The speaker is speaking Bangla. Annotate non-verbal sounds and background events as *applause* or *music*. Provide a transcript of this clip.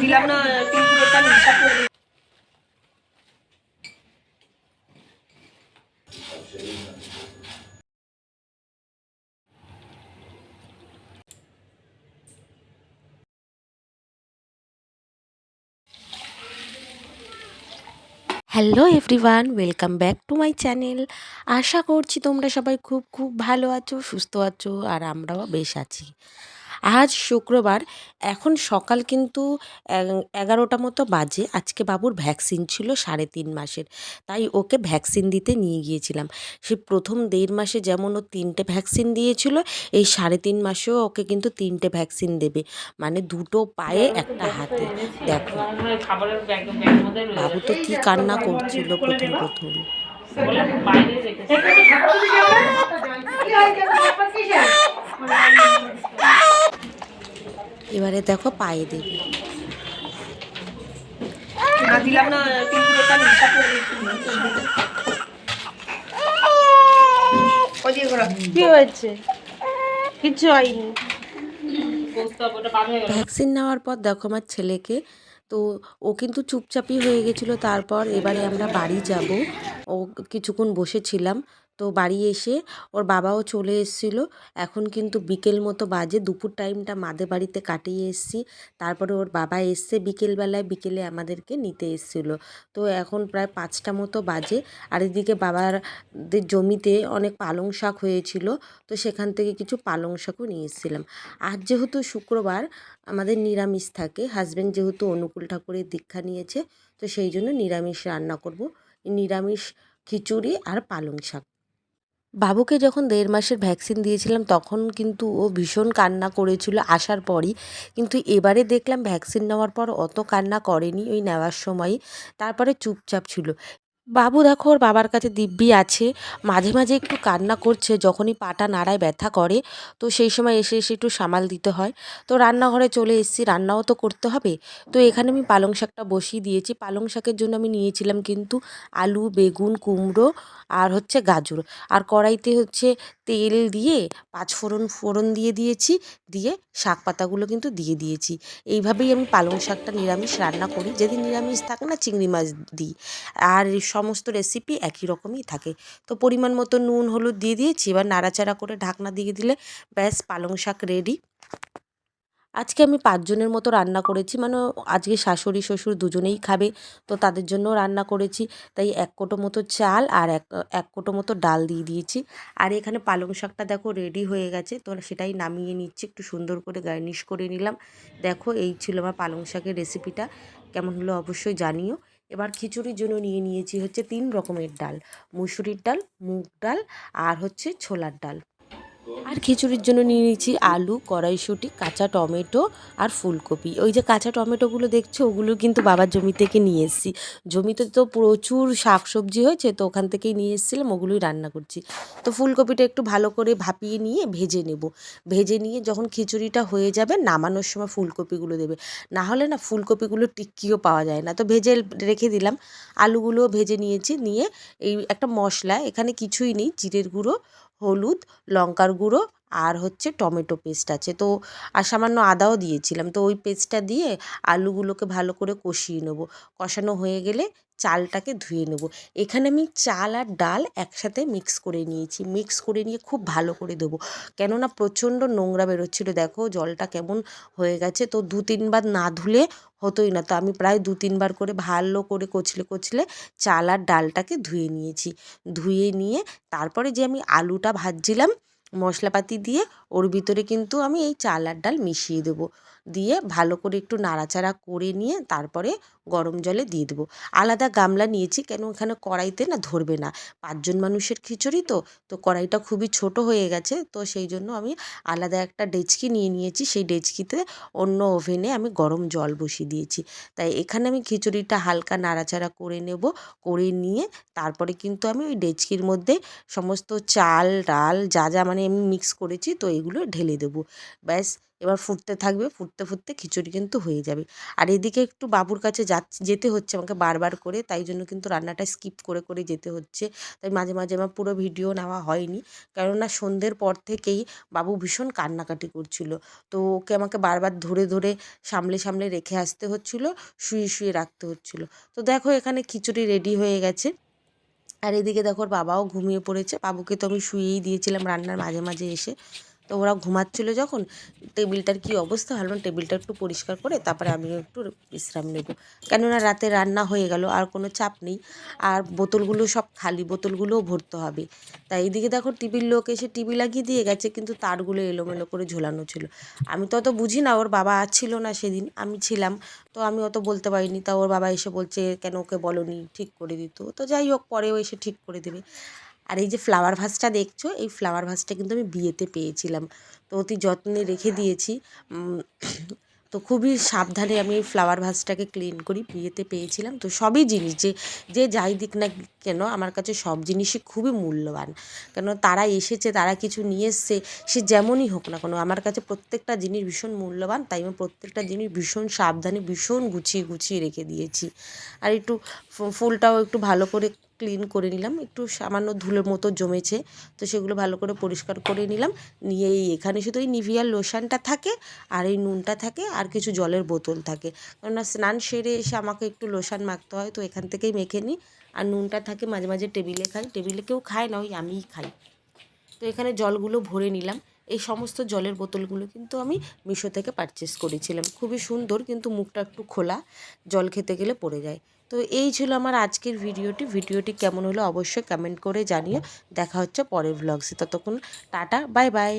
দিলাম না করে hello everyone welcome back to my channel আশা করছি তোমরা সবাই খুব খুব ভালো আছো, সুস্থ আছো, আর আমরাও বেশ আছি। আজ শুক্রবার, এখন সকাল কিন্তু এগারোটা মতো বাজে। আজকে বাবুর ভ্যাকসিন ছিল সাড়ে তিন মাসের, তাই ওকে ভ্যাকসিন দিতে নিয়ে গিয়েছিলাম। সে প্রথম দেড় মাসে যেমন ও তিনটে ভ্যাকসিন দিয়েছিল, এই সাড়ে তিন মাসেও ওকে কিন্তু তিনটে ভ্যাকসিন দেবে। মানে দুটো পায়ে, একটা হাতে। দেখো। বাবু তো কি কান্না করছিল প্রথম প্রথম। বাইরে এবারে দেখো পায়ে দেবে। কি হয়েছে? কিছু হয়নি। হয়ে ভ্যাকসিন নেওয়ার পর দেখো আমার ছেলেকে তো ও কিন্তু চুপচাপই হয়ে গেছিল। তারপর এবারে আমরা বাড়ি যাব। ও কিছুক্ষণ বসেছিলাম। তো বাড়ি এসে ওর বাবাও চলে এসেছিল। এখন কিন্তু বিকেল মতো বাজে, দুপুর টাইমটা মাদের বাড়িতে কাটিয়ে এসেছি। তারপরে ওর বাবা এসছে বিকেলবেলায়, বিকেলে আমাদেরকে নিতে এসেছিল। তো এখন প্রায় পাঁচটা মতো বাজে। আর এদিকে বাবারদের জমিতে অনেক পালং শাক হয়েছিল, তো সেখান থেকে কিছু পালং শাকও নিয়ে এসেছিলাম। আজ যেহেতু শুক্রবার, আমাদের নিরামিষ থাকে। হাজব্যান্ড যেহেতু অনুকূল ঠাকুরের দীক্ষা নিয়েছে, তো সেই জন্য নিরামিষ রান্না করব। নিরামিষ খিচুড়ি আর পালং শাক। বাবুকে যখন দেড় মাসের ভ্যাকসিন দিয়েছিলাম, তখন কিন্তু ও ভীষণ কান্না করেছিল আসার পরই। কিন্তু এবারে দেখলাম ভ্যাকসিন নেওয়ার পর অত কান্না করেনি ওই নেওয়ার সময়ই। তারপরে চুপচাপ ছিল। বাবু দেখো, ওর বাবার কাছে দিব্যি আছে। মাঝে মাঝে একটু কান্না করছে, যখনই পাটা নাড়ায় ব্যথা করে, তো সেই সময় এসে এসে একটু সামাল দিতে হয়। তো রান্নাঘরে চলে এসেছি, রান্নাও তো করতে হবে। তো এখানে আমি পালং শাকটা বসিয়ে দিয়েছি। পালং শাকের জন্য আমি নিয়েছিলাম কিন্তু আলু, বেগুন, কুমড়ো আর হচ্ছে গাজর। আর কড়াইতে হচ্ছে তেল দিয়ে পাঁচফোড়ন ফোড়ন দিয়ে দিয়েছি, দিয়ে শাক পাতাগুলো কিন্তু দিয়ে দিয়েছি। এইভাবেই আমি পালং শাকটা নিরামিষ রান্না করি। যেদিন নিরামিষ থাকে না, চিংড়ি মাছ দিই। আর সমস্ত রেসিপি একই রকমই থাকে। তো পরিমাণ মতো নুন, হলুদ দিয়ে দিয়েছি। এবার নাড়াচাড়া করে ঢাকনা দিয়ে দিলে ব্যাস পালং শাক রেডি আজকে আমি পাঁচজনের মতো রান্না করেছি। মানে আজকে শাশুড়ি, শ্বশুর দুজনেই খাবে। তো তাদের জন্য রান্না করেছি। তাই এক কোটো মতো চাল আর এক এক কোটো মতো ডাল দিয়ে দিয়েছি। আর এখানে পালং শাকটা দেখো রেডি হয়ে গেছে। তো সেটাই নামিয়ে নিচ্ছি। একটু সুন্দর করে গার্নিশ করে নিলাম। দেখো এই ছিল আমার পালং শাকের রেসিপিটা কেমন হলো অবশ্যই জানিও। এবার খিচুড়ির জন্য নিয়ে নিয়েছি হচ্ছে তিন রকমের ডাল। মুসুরির ডাল, মুগ ডাল আর হচ্ছে ছোলার ডাল। আর খিচুড়ির জন্য নিয়ে নিয়েছি আলু, কড়াইশুঁটি, কাঁচা টমেটো আর ফুলকপি। ওই যে কাঁচা টমেটোগুলো দেখছ, ওগুলো কিন্তু বাবার জমি থেকে নিয়ে এসেছি। জমিতে তো প্রচুর শাক সবজি হয়েছে, তো ওখান থেকেই নিয়ে এসেছিলাম, ওগুলোই রান্না করছি। তো ফুলকপিটা একটু ভালো করে ভাপিয়ে নিয়ে ভেজে নেব। ভেজে নিয়ে যখন খিচুড়িটা হয়ে যাবে, নামানোর সময় ফুলকপিগুলো দেবে। না হলে না ফুলকপিগুলো টিক্কিও পাওয়া যায় না। তো ভেজে রেখে দিলাম, আলুগুলোও ভেজে নিয়েছি, নিয়ে এই একটা মশলা, এখানে কিছুই নেই, জিরের গুঁড়ো হলুদ লঙ্কার গুঁড়ো আর হচ্ছে টমেটো পেস্ট আছে। তো, আর সামান্য আদাও দিয়েছিলাম। তো, ওই পেস্টটা দিয়ে আলুগুলোকে ভালো করে কষিয়ে নেব। কষানো হয়ে গেলে চালটাকে ধুয়ে নেব। এখানে আমি চাল আর ডাল একসাথে মিক্স করে নিয়েছি। মিক্স করে নিয়ে খুব ভালো করে দেবো। কেননা প্রচণ্ড নোংরা বেরোচ্ছিল। দেখো, জলটা কেমন হয়ে গেছে। তো, দু তিনবার না ধুলে হতোই না। তো, আমি প্রায় দু তিনবার করে ভালো করে কচলে কচলে চাল আর ডালটাকে ধুয়ে নিয়েছি। ধুয়ে নিয়ে তারপরে যে আমি আলুটা ভাজছিলাম মশলাপাতি দিয়ে ওর ভিতরে কিন্তু আমি এই চাল আর ডাল মিশিয়ে দেবো। দিয়ে ভালো করে একটু নাড়াচাড়া করে নিয়ে তারপরে গরম জলে দিয়ে দেবো। আলাদা গামলা নিয়েছি, কেন এখানে কড়াইতে না ধরবে না। পাঁচজন মানুষের খিচুড়ি তো তো কড়াইটা খুবই ছোট হয়ে গেছে, তো সেই জন্য আমি আলাদা একটা ডেচকি নিয়ে নিয়েছি। সেই ডেচকিতে অন্য ওভেনে আমি গরম জল বসিয়ে দিয়েছি। তাই এখানে আমি খিচুড়িটা হালকা নাড়াচাড়া করে নেব, করে নিয়ে তারপরে কিন্তু আমি ওই ডেচকির মধ্যে সমস্ত চাল, ডাল যা যা মানে আমি মিক্স করেছি, তো এগুলো ঢেলে দেবো। ব্যাস, এবার ফুটতে থাকবে, ফুটতে ফুটতে খিচুড়ি কিন্তু হয়ে যাবে। আর এদিকে একটু বাবুর কাছে যাচ্ছি যেতে হচ্ছে আমাকে বারবার করে, তাই জন্য কিন্তু রান্নাটা স্কিপ করে করে যেতে হচ্ছে। তাই মাঝে মাঝে আমার পুরো ভিডিও নেওয়া হয়নি। কেননা সন্ধ্যের পর থেকেই বাবু ভীষণ কান্নাকাটি করছিল। তো ওকে আমাকে বারবার ধরে ধরে, সামলে সামলে রেখে আসতে হচ্ছিল, শুয়ে শুয়ে রাখতে হচ্ছিল। তো দেখো এখানে খিচুড়ি রেডি হয়ে গেছে। আর এদিকে দেখো বাবাও ঘুমিয়ে পড়েছে। বাবুকে তো আমি শুয়েই দিয়েছিলাম রান্নার মাঝে মাঝে এসে। তো ওরা ঘুমাচ্ছিল যখন, টেবিলটার কি অবস্থা? ভাবলাম টেবিলটা একটু পরিষ্কার করে তারপরে আমিও একটু বিশ্রাম নেব। কেননা রাতে রান্না হয়ে গেল, আর কোনো চাপ নেই। আর বোতলগুলো সব খালি, বোতলগুলোও ভরতে হবে। তাই এইদিকে দেখো টিভির লোক এসে টিভি লাগিয়ে দিয়ে গেছে, কিন্তু তারগুলো এলোমেলো করে ঝোলানো ছিল। আমি তো অত বুঝি না, ওর বাবা ছিল না সেদিন, আমি ছিলাম। তো আমি অত বলতে পারিনি, তা ওর বাবা এসে বলছে, কেন ওকে বলনি? ঠিক করে দিত। তো যাই হোক পরেও এসে ঠিক করে দেবে। আর এই যে ফ্লাওয়ার ভাসটা দেখছ, এই ফ্লাওয়ার ভাসটা কিন্তু আমি বিয়েতে পেয়েছিলাম। তো অতি যত্নে রেখে দিয়েছি। *clears throat* তো খুবই সাবধানে আমি এই ফ্লাওয়ার ভাসটাকে ক্লিন করি, বিয়েতে পেয়েছিলাম। তো সবই জিনিস যে যে যাই দিক না কেন? আমার কাছে সব জিনিসই খুবই মূল্যবান। কেন? তারা এসেছে, তারা কিছু নিয়ে এসছে, সে যেমনই হোক না কেন, আমার কাছে প্রত্যেকটা জিনিস ভীষণ মূল্যবান, তাই আমি প্রত্যেকটা জিনিস ভীষণ সাবধানে, ভীষণ গুছিয়ে গুছিয়ে রেখে দিয়েছি। আর একটু ফুলটাও একটু ভালো করে ক্লিন করে নিলাম, একটু সামান্য ধুলোর মতো জমেছে, তো সেগুলো ভালো করে পরিষ্কার করে নিলাম, নিয়ে এই এখানে শুধু এই নিভিয়ার লোশনটা থাকে আর এই নুনটা থাকে আর কিছু জলের বোতল থাকে। কেননা স্নান সেরে এসে আমাকে একটু লোশন মাখতে হয়, তো এখান থেকেই মেখে নিই আর নুনটা থাকে মাঝে মাঝে টেবিলে খাই। টেবিলে কেউ খায় না, ওই আমিই খাই। তো এখানে জলগুলো ভরে নিলাম। এই সমস্ত জলের বোতলগুলো কিন্তু আমি মিশো থেকে পারচেস করেছিলাম। খুবই সুন্দর, কিন্তু মুখটা একটু খোলা, জল খেতে গেলে পড়ে যায়। তো এই ছিল আমার আজকের ভিডিওটি। ভিডিওটি কেমন হলো অবশ্যই কমেন্ট করে জানিও। দেখা হচ্ছে পরের ভ্লগসে ততক্ষণ টাটা বাই বাই